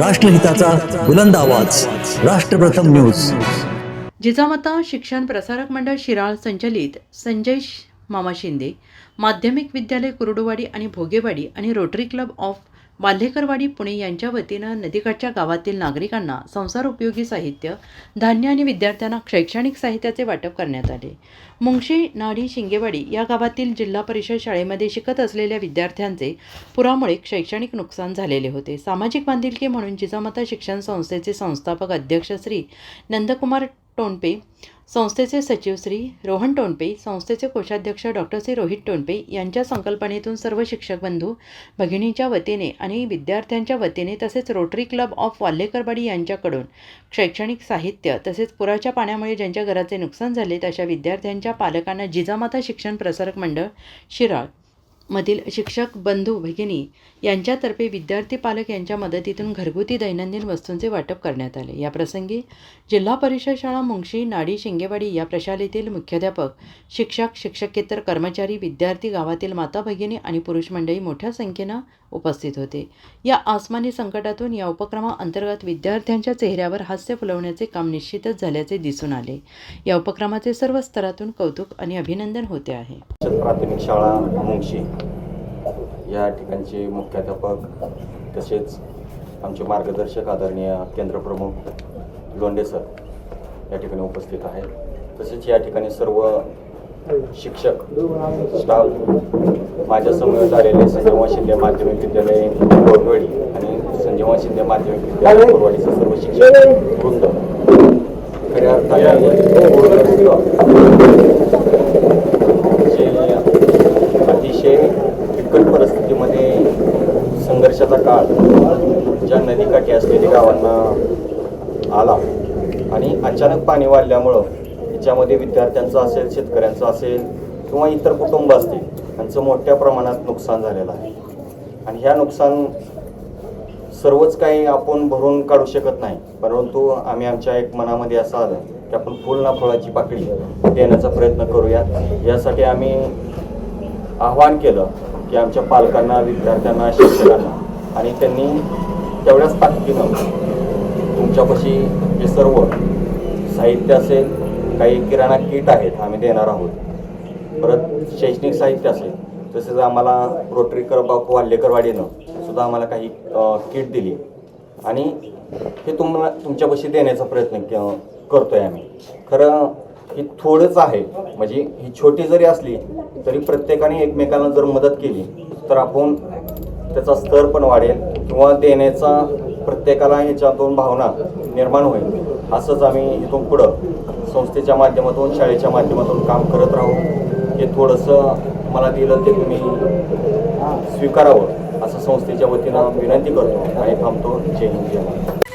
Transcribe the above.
राष्ट्रहिताचा बुलंद आवाज. राष्ट्रप्रथम न्यूज. जिजामाता शिक्षण प्रसारक मंडळ शिराळ संचलित संजय मामा शिंदे माध्यमिक विद्यालय कुर्डुवाडी आणि भोगेवाडी आणि Rotary Club of Walhekarwadi Pune यांच्या वतीनं नदीकाठच्या गावातील नागरिकांना संसार उपयोगी साहित्य धान्य आणि विद्यार्थ्यांना शैक्षणिक साहित्याचे वाटप करण्यात आले. मुंगशी नाडी शिंगेवाडी या गावातील जिल्हा परिषद शाळेमध्ये शिकत असलेल्या विद्यार्थ्यांचे पुरामुळे शैक्षणिक नुकसान झालेले होते. सामाजिक बांधिलकी म्हणून जिजामाता शिक्षण संस्थेचे संस्थापक अध्यक्ष श्री नंदकुमार टोनपे संस्थेचे सचिव श्री रोहन टोणपे संस्थेचे कोषाध्यक्ष डॉक्टर श्री रोहित टोणपे यांच्या संकल्पनेतून सर्व शिक्षक बंधू भगिनीच्या वतीने आणि विद्यार्थ्यांच्या वतीने तसेच रोटरी क्लब ऑफ वाल्हेकरवाडी यांच्याकडून शैक्षणिक साहित्य तसेच पुराच्या पाण्यामुळे ज्यांच्या घराचे नुकसान झाले अशा विद्यार्थ्यांच्या पालकांना जिजामाता शिक्षण प्रसारक मंडळ शिराळ. मधील शिक्षक बंधू भगिनी यांच्यातर्फे विद्यार्थी पालक यांच्या मदतीतून घरगुती दैनंदिन वस्तूंचे वाटप करण्यात आले. या प्रसंगी जिल्हा परिषद शाळा मुंगशी नाडी शिंगेवाडी या प्रशालेतील मुख्याध्यापक शिक्षक शिक्षकेतर कर्मचारी विद्यार्थी गावातील माता भगिनी आणि पुरुष मंडळी मोठ्या संख्येनं उपस्थित होते. या आसमानी संकटातून या उपक्रमाअंतर्गत विद्यार्थ्यांच्या चेहऱ्यावर हास्य फुलवण्याचे काम निश्चितच झाल्याचे दिसून आले. या उपक्रमाचे सर्व स्तरातून कौतुक आणि अभिनंदन होते आहे. प्राथमिक शाळा मुंगशी या ठिकाणचे मुख्याध्यापक तसेच आमचे मार्गदर्शक आदरणीय केंद्रप्रमुख लोंढे सर या ठिकाणी उपस्थित आहेत. तसेच या ठिकाणी सर्व शिक्षक स्टाफ माझ्यासमोर झालेले आलेले संजीवा शिंदे माध्यमिक विद्यालय कोरवाडी आणि संजीवा शिंदे माध्यमिक विद्यालय कोरवाडीचे सर्व शिक्षक वृंद. खऱ्या अर्थाने नदीकाठी गावांना आला. आणि अचानक पाणी वाढल्यामुळं याच्यामध्ये विद्यार्थ्यांचं असेल शेतकऱ्यांचं असेल किंवा इतर कुटुंब असतील यांचं मोठ्या प्रमाणात नुकसान झालेलं आहे. आणि ह्या नुकसान सर्वच काही आपण भरून काढू शकत नाही. परंतु आम्ही आमच्या एक मनामध्ये असं आलं की आपण फुल ना फळाची पाकळी देण्याचा प्रयत्न करूयात. यासाठी आम्ही आव्हान केलं की आमच्या पालकांना विद्यार्थ्यांना शिक्षकांना आणि त्यांनी तेवढ्याच ताकदीनं तुमच्यापाशी हे सर्व साहित्य असेल काही किराणा किट आहेत आम्ही देणार आहोत. परत शैक्षणिक साहित्य असेल तसेच आम्हाला रोटरी करबा वाल्लेकरवाडीनं सुद्धा आम्हाला काही किट दिली. आणि हे तुम्हाला तुमच्यापाशी देण्याचा प्रयत्न करतो आहे आम्ही. खरं ही थोडंच आहे. म्हणजे ही छोटी जरी असली तरी प्रत्येकाने एकमेकांना जर मदत केली तर आपण त्याचा स्तर पण वाढेल किंवा देण्याचा प्रत्येकाला ह्याच्यातून भावना निर्माण होईल. असंच आम्ही इथून पुढं संस्थेच्या माध्यमातून शाळेच्या माध्यमातून काम करत राहू. हे थोडंसं मला दिलं ते तुम्ही स्वीकारावं असं संस्थेच्या वतीनं विनंती करतो आणि थांबतो. जय हिंद. जय